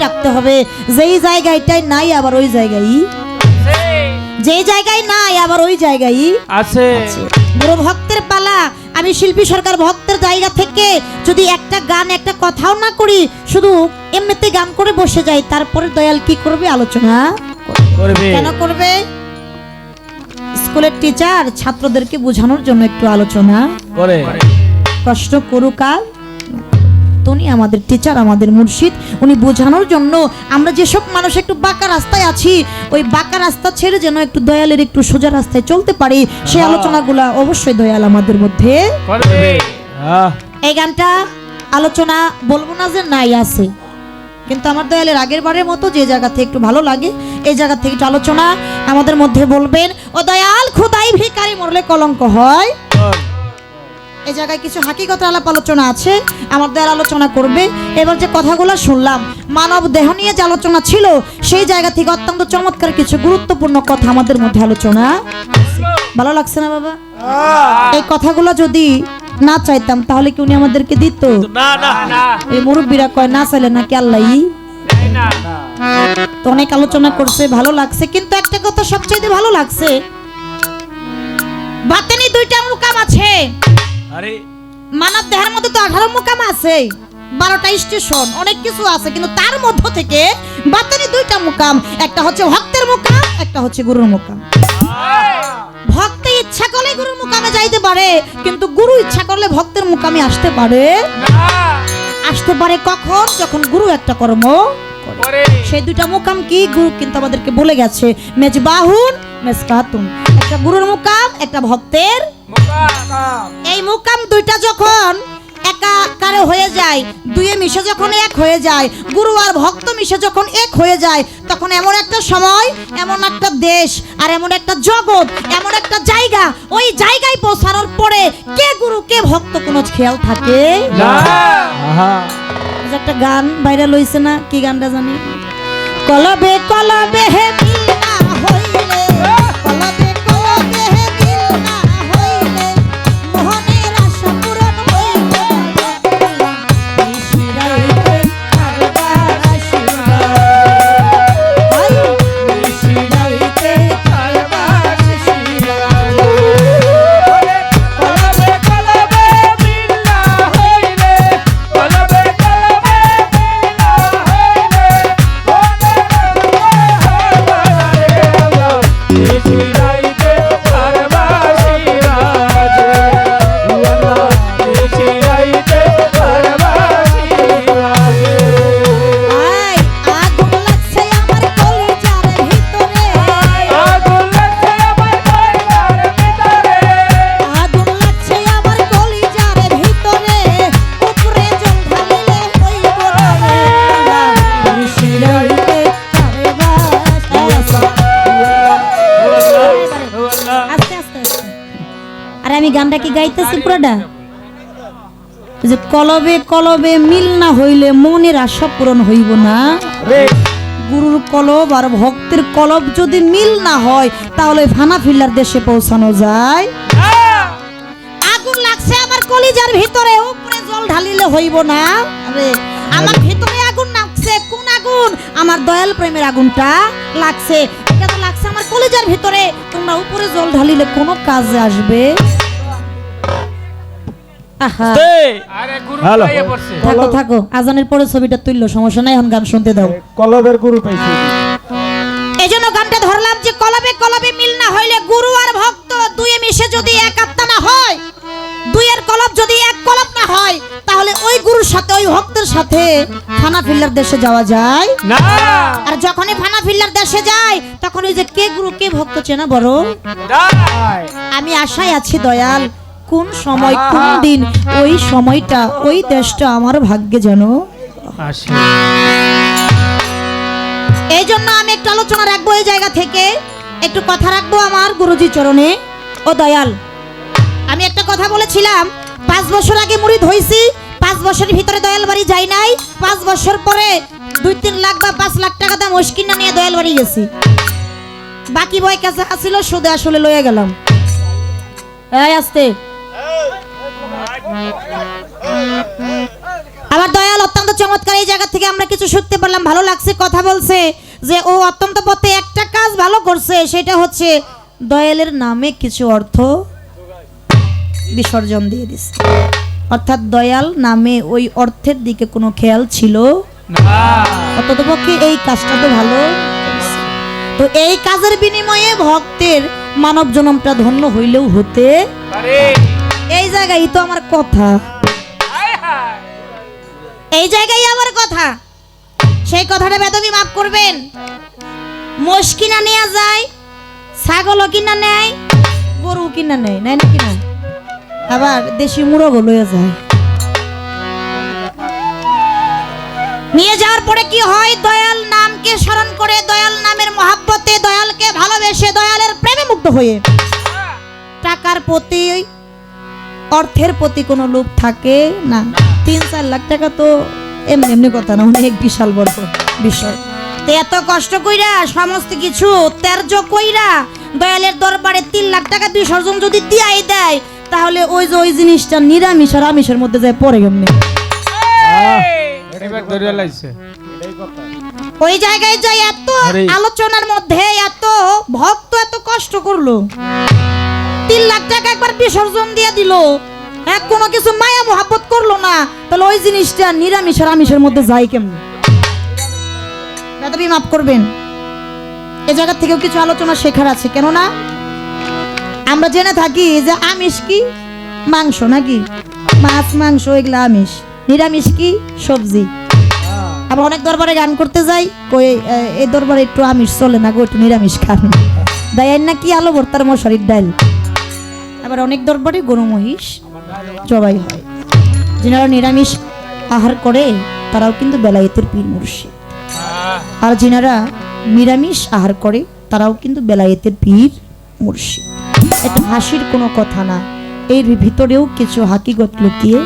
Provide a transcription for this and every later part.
রাখতে হবে। যেই জায়গাটাই নাই আবার ওই জায়গায়। যেই জায়গায় নাই আবার ওই জায়গায়। আছে। বড় ভক্তের পালা। আমি শিল্পী সরকার ভক্তের জায়গা থেকে যদি একটা গান একটা কথাও না করি শুধু এমনিতে গান করে বসে যাই তারপরে দয়াল কি করবে? আলোচনা করবে। কেন করবে? স্কুলের টিচার ছাত্রদেরকে বোঝানোর জন্য একটু আলোচনা। করে। কষ্ট করুক আর উনি আমাদের টিচার আমাদের মুর্শিদ। উনি বোঝানোর জন্য আমরা যেসব মানুষ একটু বাঁকা রাস্তায় আছি ওই বাঁকা রাস্তা ছেড়ে যেন একটু দয়ালের একটু সোজা রাস্তায় চলতে পারি সেই আলোচনাগুলো অবশ্যই দয়াল আমাদের মধ্যে। এই গানটা আলোচনা বলব না যে নাই আছে। কিন্তু আমার দয়ালের আগের বারের মতো যে জায়গা থেকে একটু ভালো লাগে এই জায়গা থেকে একটু আলোচনা আমাদের মধ্যে বলবেন ও দয়াল খোদাই ভিকারি মরলে কলঙ্ক হয়। এই জায়গায় কিছু হাকিগত আলাপ আলোচনা আছে আমার দয়াল আলোচনা করবে। এবার যে কথাগুলো শুনলাম মানব দেহ নিয়ে যে আলোচনা ছিল সেই জায়গা থেকে অত্যন্ত চমৎকার কিছু গুরুত্বপূর্ণ কথা আমাদের মধ্যে আলোচনা। ভালো লাগছে না বাবা? এই কথাগুলো যদি না চাইতাম তাহলে কি উনি আমাদেরকে দিত? এই মুরব্বীরা কয় না চাইলে নাকি আল্লাহ তো অনেক আলোচনা করছে ভালো লাগছে। কিন্তু একটা কথা সবচেয়ে ভালো লাগছে বাতেনি দুইটা মুকাম আছে। আরে মানব দেহের মধ্যে তো আঠারো মুকাম আছে বারোটা স্টেশন অনেক কিছু আছে কিন্তু তার মধ্য থেকে বাতেনি দুইটা মুকাম। একটা হচ্ছে ভক্তের মুকাম একটা হচ্ছে গুরুর মুকাম। ভক্ত ইচ্ছা করলে গুরুর মুকামে যাইতে পারে কিন্তু গুরু ইচ্ছা করলে ভক্তের মুকামে আসতে পারে। আসতে পারে কখন? যখন গুরু একটা কর্ম করে সেই দুইটা মুকাম কি গুরু কিন্তু আমাদেরকে বলে গেছে মেজবাহুন মেজকাতুন একটা গুরুর মুকাম একটা ভক্তের এই মুকাম দুইটা যখন একাকারে হয়ে যায় দুয়ে মিশে যখন এক হয়ে যায় গুরু আর ভক্ত মিশে যখন এক হয়ে যায় তখন এমন একটা সময় এমন একটা দেশ আর এমন একটা জগৎ এমন একটা জায়গা ওই জায়গায় পৌঁছানোর পরে কে গুরু কে ভক্ত কোনো খেয়াল থাকে? না। যে একটা গান বাইরে লইছে না কি গানটা জানি? কলবে কলবে হে কলবে কলবে মিল না হইলে মনের আশা পূরণ হইব না। গুরুর কলব আর ভক্তের কলব যদি মিল না হয় তাহলে ফানা ফিল্লার দেশে পৌঁছানো যায়। আগুন লাগছে আমার কলিজার ভিতরে উপরে জল ঢালিলে হইব না। আমার ভিতরে আগুন লাগছে কোন আগুন? আমার দয়াল প্রেমের আগুনটা লাগছে। এটা তো লাগছে আমার কলিজার ভিতরে তোমরা উপরে জল ঢালিলে কোনো কাজে আসবে? থাকো থাকো। আজানের পরে ছবিটা তুললো সমস্যা নাই এখন গান শুনতে দাও। কলবের গুরু পাইছি। এই জন্য গানটা ধরলাম যে কলবে কলবে মিল না হইলে গুরু আর ভক্ত দুয়ে মিশে যদি এক আত্মা না হয় দুইয়ের কলব যদি এক কলব না হয় তাহলে ওই গুরুর সাথে ওই ভক্তের সাথে ফানা ফিল্লার দেশে যাওয়া যায়। না। আর যখনই ফানা ফিল্লার দেশে যায় তখন ওই যে কে গুরু কে ভক্ত চেনা বড় আমি আশায় আছি দয়াল কোন সময় কোন দিন ওই সময়টা ওই দেশটা আমার ভাগ্যে যেন? এই জন্য আমি একটু আলোচনা রাখব এই জায়গা থেকে। একটু কথা রাখব আমার গুরুজি চরণে। ও দয়াল আমি একটা কথা বলেছিলাম। পাঁচ বছর আগে মুড়িদ হইছি পাঁচ বছরের ভিতরে দয়াল বাড়ি যাই নাই। পাঁচ বছর পরে দুই তিন লাখ বা পাঁচ লাখ টাকা দাম মুশকিল নিয়ে দয়াল বাড়ি গেছি। বাকি বয় কাছে আসছিল সুদে আসলে লয়ে গেলাম। এই আসতে। আমার দয়াল অত্যন্ত চমৎকার এই জায়গা থেকে আমরা কিছু শিখতে পারলাম ভালো লাগছে, কথা বলছে যে ও অত্যন্ত পথে একটা কাজ ভালো করছে, সেটা হচ্ছে দয়ালের নামে কিছু অর্থ বিসর্জন দিয়ে দিছে। অর্থাৎ দয়াল নামে ওই অর্থের দিকে কোনো খেয়াল ছিল? না এই কাজটা তো ভালো তো এই কাজের বিনিময়ে ভক্তের মানব জনমটা ধন্য হইলেও হতে আরে এই জায়গায় তো আমার কথা। এই জায়গায় আমার কথা। সেই কথাটা বেদবি মাফ করবেন। মোষ কিনা নেওয়া যায় ছাগলও কিনা নেয় গরু কিনা নেয় নেয় না কিনা? আবার দেশি মুরগও লইয়া যায়। নিয়ে যাওয়ার পরে কি হয়? দয়াল নামকে স্মরণ করে দয়াল নামের মহাব্বতে দয়ালকে ভালোবেসে দয়ালের প্রেমে মুগ্ধ হয়ে টাকার প্রতি অর্থের প্রতি কোনো লোভ থাকে না। তিন চার লাখ টাকা তো এমনি এমনি কথা না অনেক বিশাল বড় বিষয়। তো এত কষ্ট কইরা সমস্ত কিছু ত্যায্য কইরা দয়ালের দরবারে তিন লাখ টাকা বিসর্জন যদি দিয়াই দেয় তাহলে ওই যে ওই জিনিসটা নিরামিষ আর আমিষের মধ্যে যায় পরে লাইছে। ওই জায়গায় যাই এত আলোচনার মধ্যে এত ভক্ত এত কষ্ট করল। তিন লাখ টাকা একবার বিসর্জন দিয়ে দিল। এক কোনো কিছু মায়া মোহাব্বত করল না। তাহলে ওই জিনিসটা নিরামিষ আর আমিষের মধ্যে যায় কেমন? দাদাবি মাফ করবেন। এ জায়গা থেকেও কিছু আলোচনা শেখার আছে। কেননা আমরা জেনে থাকি যে আমিষ কি? মাংস নাকি? মাছ, মাংস এগুলা আমিষ। নিরামিষ কি? সবজি। আবার অনেক দরবারে গান করতে যাই, কই এই দরবারে একটু আমিষ চলে না গো, একটু নিরামিষ খান। দেয় না কি আলো ভর্তার মশারির ডাল? আবার অনেক দরবারে গরু মহিষ জবাই হয়। যারা নিরামিষ আহার করে, তারাও কিন্তু বেলায়েতের পীর মুর্শিদ। আর যিনারা নিরামিষ আহার করে, তারাও কিন্তু বেলায়েতের পীর মুর্শিদ। এটা হাসির কোনো কথা না। এর ভিতরেও কিছু হাকিগত লুকিয়ে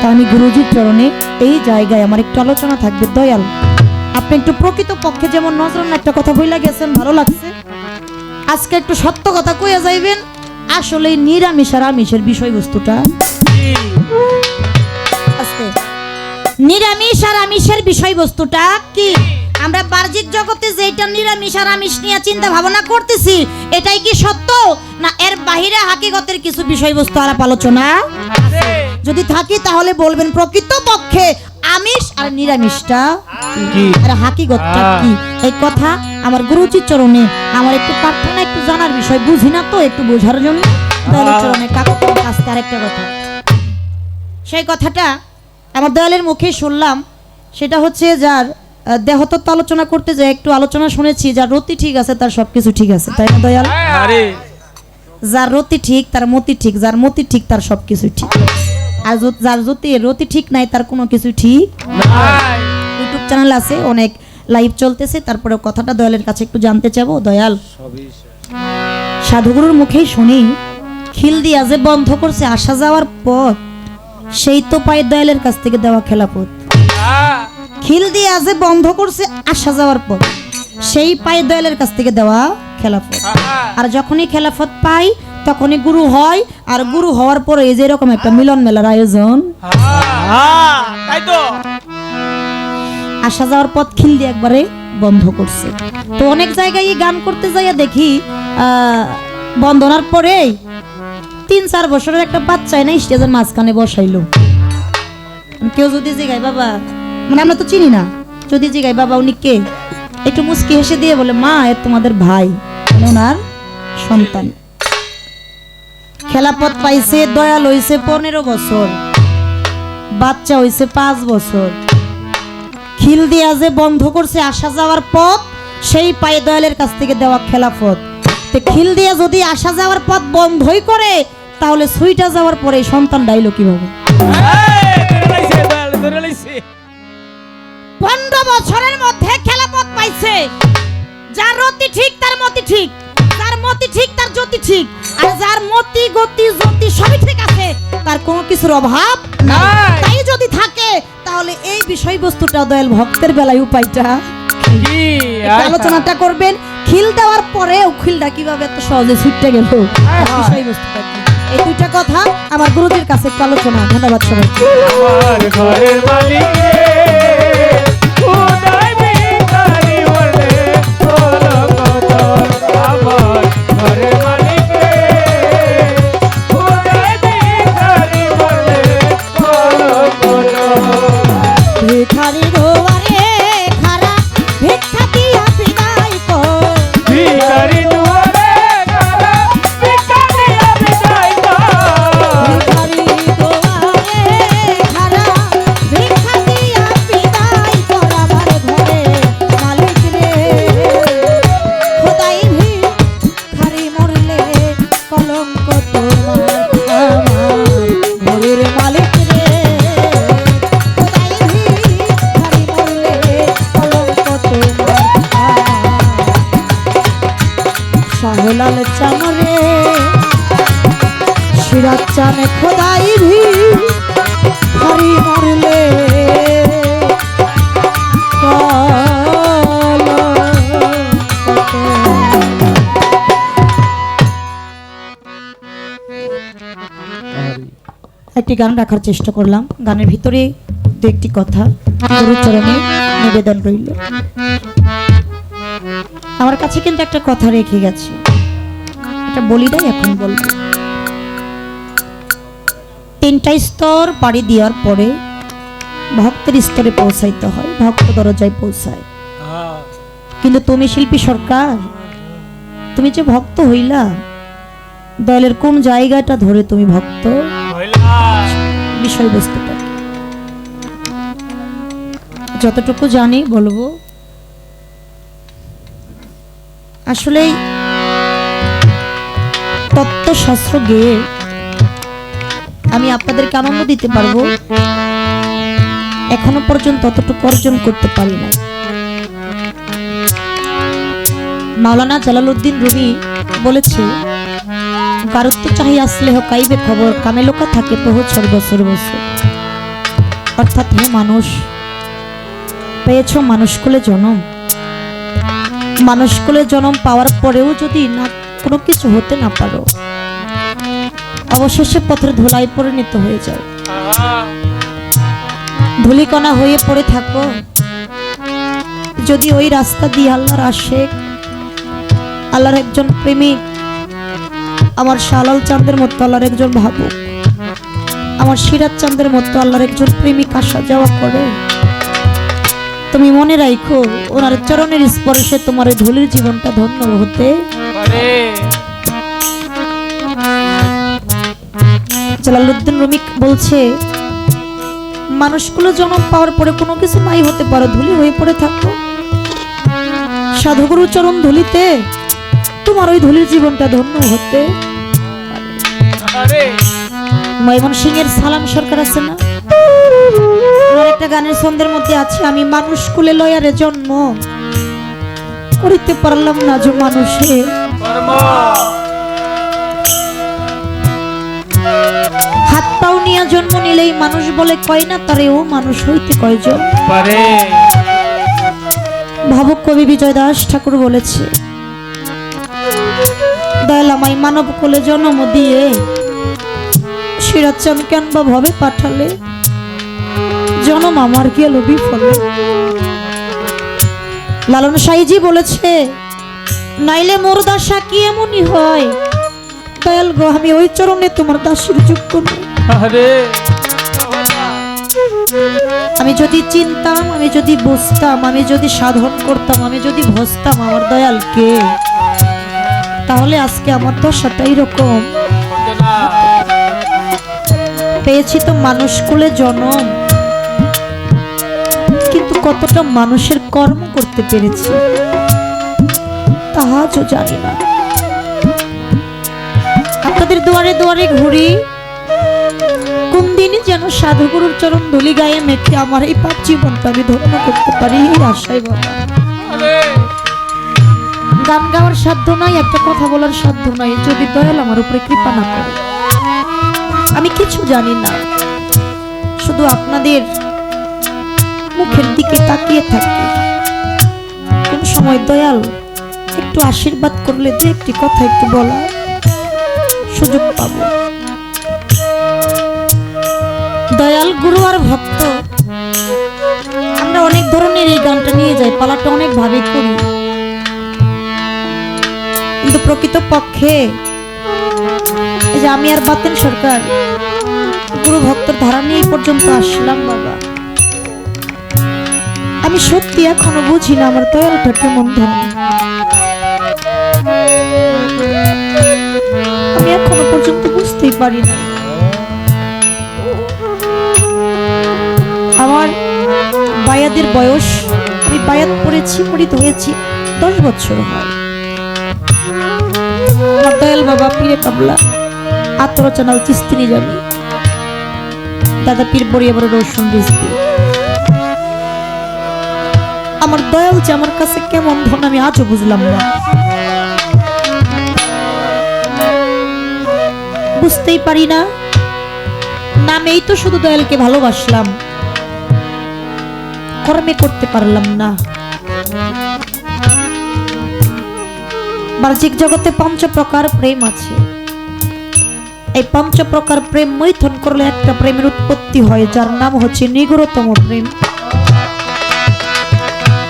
তা আমি গুরুজির চরণে এই জায়গায় আমার একটু আলোচনা থাকবে। দয়াল, আপনি একটু প্রকৃত পক্ষে যেমন নজরান একটা কথা বইলা গেছেন, ভালো লাগছে। আজকে একটু সত্য কথা কইয়া যাইবেন আসলে নিরামিষ আর আমিষের বিষয়বস্তুটা? নিরামিষ আর আমিষের বিষয়বস্তুটা কি? আমরা বাহ্যিক জগতে যেটা নিরামিষ আর আমিষ নিয়ে চিন্তা ভাবনা করতেছি এটাই কি সত্য? না এর বাহিরে হাকিগতের কিছু বিষয়বস্তু আলাপ আলোচনা যদি থাকি তাহলে বলবেন প্রকৃত পক্ষে আমিষ আর নিরামিষটা কি? আর হাকিগতটা আহ। কি? এই কথা আমার গুরুচির চরণে আমার একটু প্রার্থনা একটু জানার বিষয় বুঝি না তো একটু বোঝার জন্য? দয়ালের চরণে কাকুর কাছ আরেকটা কথা। সেই কথাটা আমার দয়ালের মুখে শুনলাম সেটা হচ্ছে যার দেহতত্ত্ব আলোচনা করতে যায় একটু আলোচনা শুনেছি যার রতি ঠিক আছে তার সবকিছু ঠিক আছে তাই না দয়াল? যার রতি ঠিক তার মতি ঠিক যার মতি ঠিক তার সবকিছু ঠিক। আর যার যদি রতি ঠিক নাই তার কোনো কিছু ঠিক ইউটিউব চ্যানেল আছে অনেক লাইভ চলতেছে তারপরে কথাটা দয়ালের কাছে একটু জানতে চাবো। দয়াল সাধুগুরুর মুখেই শুনি খিল দিয়া যে বন্ধ করছে আসা যাওয়ার পথ সেই তো পায়ে দয়ালের কাছ থেকে দেওয়া খেলাপথ আহ, খিল দিয়া যে বন্ধ করছে আসা যাওয়ার পথ সেই পায়ে দয়ালের কাছ থেকে দেওয়া খেলাপথ আহা, আর যখনই খেলাফত পাই তখনই গুরু হয় আর গুরু হওয়ার পরে এই যে এরকম একটা মিলন মেলার আয়োজন। আসা যাওয়ার পথ খিল দিয়ে একবারে বন্ধ করছে। তো অনেক জায়গায় গান করতে যাইয়া দেখি আহ, বন্দনার পরে তিন চার বছরের একটা বাচ্চা না স্টেজের মাঝখানে বসাইলো। কেউ যদি জিগাই বাবা মানে আমরা তো চিনি না। যদি জিগাই বাবা উনি কে? একটু মুস্কি হেসে দিয়ে বলে মা এ তোমাদের ভাই। মানে ওনার সন্তান। খেলাপথ পাইছে, দয়াল হইছে পনেরো বছর। বাচ্চা হইছে পাঁচ বছর। খিল দিয়া যে বন্ধ করছে আসা যাওয়ার পথ, সেই পায়ে দয়ালের কাছ থেকে দেওয়া খেলাফত। খিল দিয়া যদি আসা যাওয়ার পথ বন্ধই করে, তাহলে সুইটা যাওয়ার পরে সন্তান ডাইলো কীভাবে। পনেরো বছরের মধ্যে খেলাপথ পাইছে। যার রতি ঠিক, তার মতি ঠিক। মতি ঠিক তার জ্যোতি ঠিক। আর যার মতি গতি জ্যোতি সবই ঠিক আছে তার কোনো কিছুর অভাব। তাই যদি থাকে তাহলে এই বিষয়বস্তুটা দয়াল ভক্তের বেলায় উপায়টা? আলোচনাটা করবেন। খিল দেওয়ার পরেও খিলটা কীভাবে এত সহজে ছুটতে গেল। বিষয়বস্তুটা কি? এই দুইটা কথা আমার গুরুদের কাছে আলোচনা। ধন্যবাদ সবাই কলঙ্ক একটি গান রাখার চেষ্টা করলাম। গানের ভিতরে দু একটি কথা, গুরুচরণে নিবেদন রইল। আমার কাছে কিন্তু একটা কথা রেখে গেছে। এটা বলি নাই এখন বলব। তিনটা স্তর পাড়ি দেওয়ার পরে ভক্তের স্তরে পৌঁছাইতে হয়, ভক্ত দরজায় পৌঁছায়। কিন্তু তুমি শিল্পী সরকার, তুমি যে ভক্ত হইলা দলের কোন জায়গাটা ধরে তুমি ভক্ত? বিষয়বস্তুটা? যতটুকু জানি বলব আসলেই তত্ত্বশাস্ত্র গেয়ে আমি আপনাদেরকে আনন্দ দিতে পারব, এখনও পর্যন্ত ততটুকু অর্জন করতে পারি না মাওলানা জালালউদ্দিন রুমি বলেছে গারুত্ব চাহি আসলে হোক কাইবে খবর, কামে লোকা থাকে বহু ছর বছর। অর্থাৎ হে মানুষ, পেয়েছ মানুষকুলে জনম। মানুষকুলে জনম পাওয়ার পরেও যদি না, কোনো কিছু হতে না পারো, অবশেষে পথের ধুলায় পরিণত হয়ে যাও। ধুলিকণা হয়ে পড়ে থাকো। যদি ওই রাস্তা দিয়ে আল্লাহর আশেক, আল্লাহর একজন প্রেমিক আমার শালাল চাঁদের মতো আল্লাহর একজন ভাবুক। আমার সিরাজ চাঁদের মতো আল্লাহর একজন প্রেমিক আসা যাওয়া করে। তুমি মনে রাখো ওনার চরণের স্পর্শে তোমার ধুলির জীবনটা ধন্য হতে। জালালউদ্দিন রমিক বলছে, মানুষগুলো জন্ম পাওয়ার পরে কোনো কিছু নাই হতে পারো, ধুলি হয়ে পড়ে থাকো। সাধুগুরু চরণ ধুলিতে তোমার ওই ধুলির জীবনটা ধন্য হতে। ময়মন সিং এর সালাম সরকার আছে না? ওনার একটা গানের ছন্দের মধ্যে আছে আমি মানুষ কুলে লয়ারে জন্ম। করিতে পারলাম না যে মানুষে। হাত পাও নিয়া জন্ম নিলেই মানুষ বলে কয় না তারে ও মানুষ হইতে কয়জন? ভাবুক কবি বিজয় দাস ঠাকুর বলেছে দয়াল আমায় মানব কোলে জন্ম দিয়ে সিরাজ কেন বা ভাবে পাঠালে? জনম আমার গেল বিফলে। লালন সাইজি বলেছে নাইলে মোর দাসা কি এমনই হয়? দয়াল গো আমি ওই চরণে তোমার দাসের যোগ্য আমি যদি চিনতাম আমি যদি বুঝতাম আমি যদি সাধন করতাম আমি যদি ভসতাম আমার দয়ালকে তাহলে আজকে আমার দশাটা এরকম। পেয়েছি তো মানুষ কুলে জনম। কিন্তু কতটা মানুষের কর্ম করতে পেরেছি তাহা আজও জানি না। আপনাদের দুয়ারে দুয়ারে ঘুরি, কোন দিনই যেন সাধুগুরুর চরণ ধুলি গায়ে মেখে আমার এই পাপ জীবনটা আমি ধন্য করতে পারি এই আশায় বাবা। গান গাওয়ার সাধ্য নাই, একটা কথা বলার সাধ্য নাই, যদি দয়াল আমার উপরে কৃপা না করে। আমি কিছু জানি না। শুধু আপনাদের মুখের দিকে তাকিয়ে থাকি। কোন সময় দয়াল একটু আশীর্বাদ করলে যে একটি কথা একটু বলা সুযোগ পাব। দয়াল, গুরু আর ভক্ত, আমরা অনেক ধরনের এই গানটা নিয়ে যাই, পালাটা অনেক ভাবে করি। কিন্তু প্রকৃত পক্ষে যে আমি আর বাতেন সরকার। গুরু ভক্তর ধারা নিয়ে পর্যন্ত আসলাম বাবা। আমি সত্যি এখনও বুঝি না আমার দয়ালটা কেমন ধরনের আমি এখনও পর্যন্ত বুঝতেই পারি না আমার বায়াদের বয়স, আমি বায়াত পড়েছি, পড়িত হয়েছি দশ বছর হয়। আমার দয়াল বাবা পীরে কাবলা আত্মরচনাল চিস্তিনি যাবি দাদা পীর বড়ি আবার রসুন রিজবি আমার দয়াল যে আমার কাছে কেমন ধন আমি আজও বুঝলাম না। বুঝতেই পারি না। নামেই তো শুধু দয়ালকে ভালোবাসলাম। কর্মে করতে পারলাম না। বাহ্যিক জগতে পঞ্চ প্রকার প্রেম আছে। এই পঞ্চ প্রকার প্রেম মৈথন করলে একটা প্রেমের উৎপত্তি হয়, যার নাম হচ্ছে নিগুরতম প্রেম।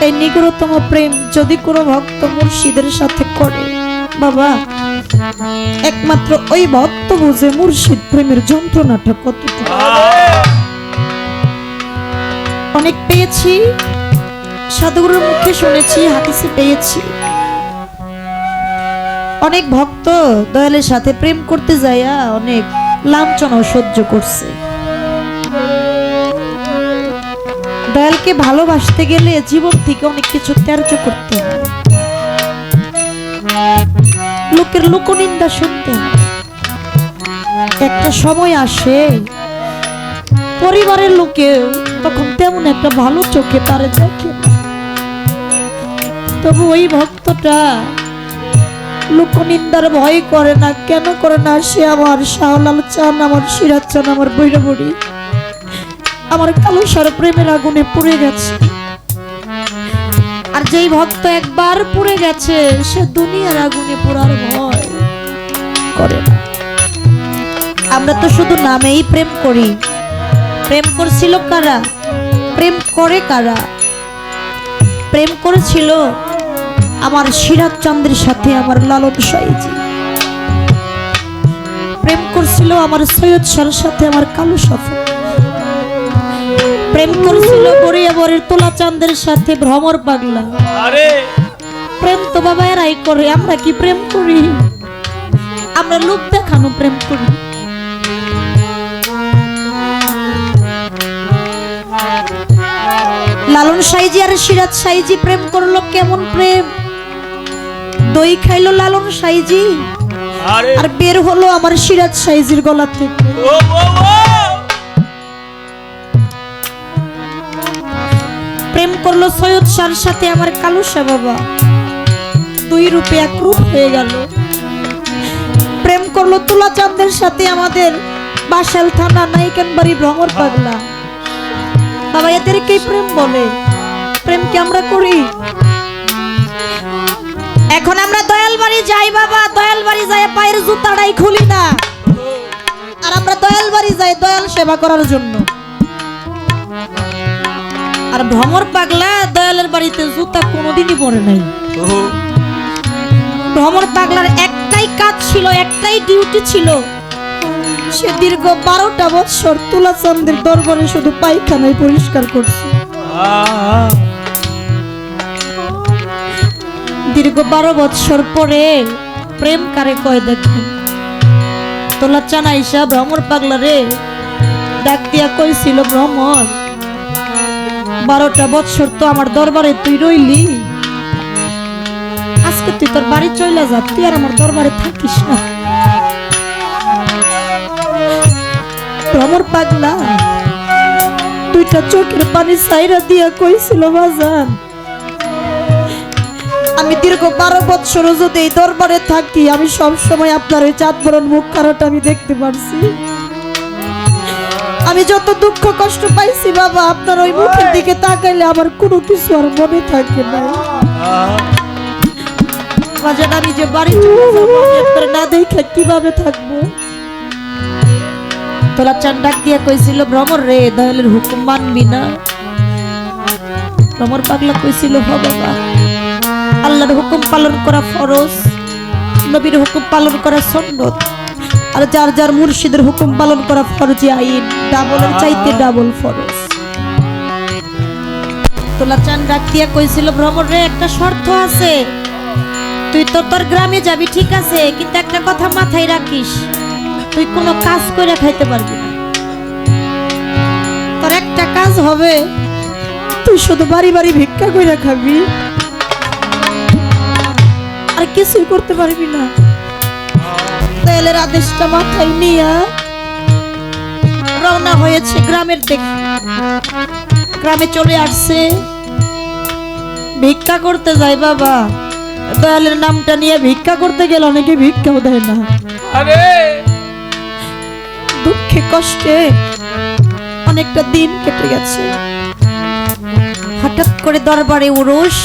এই নিগুরতম প্রেম যদি কোনো ভক্ত মুর্শিদের সাথে করে, বাবা, একমাত্র ওই ভক্ত বুঝে মুর্শিদ প্রেমের যন্ত্রণাটা কতটুকু। অনেক পেয়েছি, সাধুগুরুর মুখে শুনেছি, হাদিসে পেয়েছি। অনেক ভক্ত দয়ালের সাথে প্রেম করতে যাইয়া অনেক লাঞ্ছনাও সহ্য করছে। দয়ালকে ভালোবাসতে গেলে জীবন থেকে অনেক কিছু ত্যায্য করতে হয়। লোকের লোকনিন্দা শুনতে একটা সময় আসে, পরিবারের লোকে তখন তেমন একটা ভালো চোখে তারে দেখে তবু ওই ভক্তটা লোকনিন্দার ভয় করে না। কেন করে না সে আমার শাহলাল চান, আমার সিরাজ চান, আমার বৈরবড়ি? আমার কালো সার প্রেমের আগুনে পুড়ে গেছে। আর যেই ভক্ত একবার পুড়ে গেছে, সে দুনিয়ার আগুনে পোড়ার ভয় করে না। আমরা তো শুধু নামেই প্রেম করি। প্রেম করছিল কারা? প্রেম করে কারা? প্রেম করেছিল আমার সিরাজ চন্দ্রের সাথে আমার লালন সাইজি প্রেম করছিল আমার সৈয়দ শাহর সাথে আমার কালু সফর। প্রেম করছিল বরিয়াবরের তোলা চাঁদের সাথে ভ্রমর পাগলা। আরে! প্রেম তো বাবা এরাই করে আমরা কি প্রেম করি? আমরা লোক দেখানো প্রেম করি। লালন সাইজি আর সিরাজ সাইজি প্রেম করল কেমন প্রেম? দই খাইলো লালন সাইজি আর। বের হলো আমার সিরাজ সাইজির গলা থেকে। প্রেম করল সৈয়দ শাহর সাথে আমার কালুসা বাবা। দুই রূপে এক রূপ হয়ে গেল। প্রেম করল তুলা চাঁদের সাথে আমাদের বাসাল থানা নাইকান বাড়ি ভ্রমর পাগলা। বাবা এদেরকেই প্রেম বলে। প্রেম কি আমরা করি? এখন আমরা দয়াল বাড়ি যাই বাবা দয়াল বাড়ি যাই পায়ের জুতাটাই খুলি না। আর আমরা দয়াল বাড়ি যাই দয়াল সেবা করার জন্য। আর ভ্রমর পাগলা দয়ালের বাড়িতে জুতা কোনোদিনই পরে নাই। ভ্রমর পাগলার একটাই কাজ ছিল একটাই ডিউটি ছিল সে দীর্ঘ বারোটা বছর তুলাচন্দ্রের দরবারে শুধু পায়খানায় পরিষ্কার করছে। দীর্ঘ বারো বছর পরে প্রেম কারে কয় দেখেন? তোলা চানা ইসা ভ্রমর পাগলা রে ডাক দিয়া কইছিল, ভ্রমর, বারোটা বৎসর তো আমার দরবারে তুই রইলি। আজকে তুই তোর বাড়ি চলে যা, তুই আর আমার দরবারে থাকিস না। ভ্রমর পাগলা, দুইটা চোখের পানি সাইরা দিয়া কইছিল, বাজান আমি দীর্ঘ বারো বৎসর যদি এই দরবারে থাকি, আমি সব সময় আপনার ওই চাঁদ বরণ মুখ কারোটা আমি দেখতে পারছি। আমি যত দুঃখ কষ্ট পাইছি বাবা, আপনার ওই মুখের দিকে তাকাইলে আমার কোনো কিছু আর মনে থাকে না। আমি যে বাড়ি না দেখে কীভাবে থাকব? তোলা চান ডাক দিয়া কইছিল, ভ্রমর রে, দয়ালের হুকুম মানবি না। ভ্রমর পাগলা কইছিল বাবা। আল্লাহর হুকুম পালন করা ফরজ, নবীর হুকুম পালন করা সন্ন্যত আর যার যার মুর্শিদের হুকুম পালন করা ফরজে আইন ডাবলের চাইতে ডাবল ফরজ। তোলা চান কইছিল একটা শর্ত আছে। তুই তো তোর গ্রামে যাবি, ঠিক আছে, কিন্তু একটা কথা মাথায় রাখিস, তুই কোনো কাজ করে খাইতে পারবি না। তোর একটা কাজ হবে, তুই শুধু বাড়ি বাড়ি ভিক্ষা করে খাবি কিছুই করতে পারবি না। তেলের আদেশটা মাথায় নিয়ে রওনা হয়েছে গ্রামের দিকে। গ্রামে চলে আসছে। ভিক্ষা করতে যায় বাবা। দয়ালের নামটা নিয়ে ভিক্ষা করতে গেলে অনেকে ভিক্ষাও দেয় না। আরে! দুঃখে কষ্টে অনেকটা দিন কেটে গেছে। হঠাৎ করে দরবারে উরুষ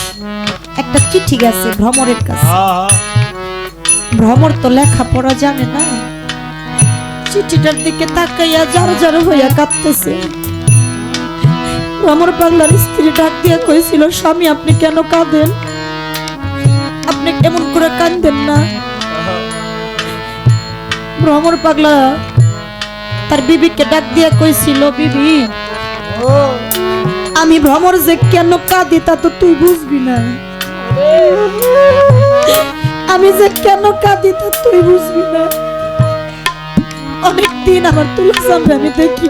একটা চিঠি গেছে ভ্রমরের কাছে। ভ্রমর তো লেখাপড়া জানে না। চিঠিটার দিকে তাকাইয়া যার যার হইয়া কাঁদতেছে। ভ্রমর পাগলার স্ত্রী ডাক দিয়া কইছিল, স্বামী, আপনি কেন কাঁদেন? আপনি কেমন করে কাঁদেন না? ভ্রমর পাগলা তার বিবিকে ডাক দিয়া কইছিল, বিবি, আমি ভ্রমর যে কেন কাঁদি তা তো তুই বুঝবি না। আমি যে কেন কাঁদি তা তুই বুঝবি না। অনেক দিন আমার তুলার সামনে আমি দেখি।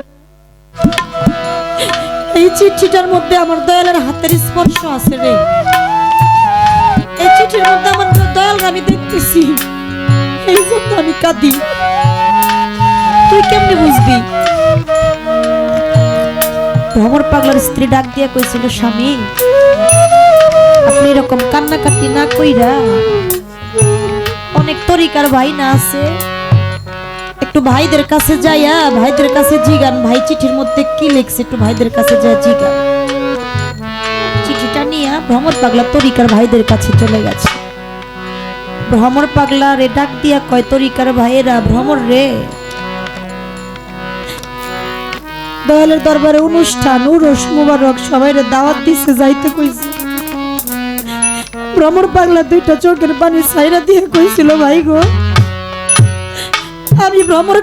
এই চিঠিটার মধ্যে আমার দয়ালের হাতের স্পর্শ আছে রে। এই চিঠির মধ্যে আমার দয়াল আমি দেখতেছি। এই জন্য আমি কাঁদি। তুই কেমনে বুঝবি? ভ্রমর পাগলার স্ত্রী ডাক দিয়া কইছিল, স্বামী আপনি এরকম কান্নাকাটি না কইরা। অনেক তরিকার ভাই না আছে। একটু ভাইদের কাছে যাইয়া ভাইদের কাছে জিগান। ভাই চিঠির মধ্যে কি লিখছে? একটু ভাইদের কাছে যা জিগান। চিঠিটা নিয়ে ভ্রমর পাগলা তরিকার ভাইদের কাছে চলে গেছে। ভ্রমর পাগলা রে ডাক দিয়া কয়, তরিকার ভাইয়েরা, ভ্রমর রে। দয়ালের দরবারে অনুষ্ঠান, উরস মুবারক সবাই দাওয়াত দিছে, যাইতে কইছে। ভ্রমর পাগলা দুইটা চোখের পানি সাইরা দিয়ে কইছিল ভাই গো আমি ভ্রমর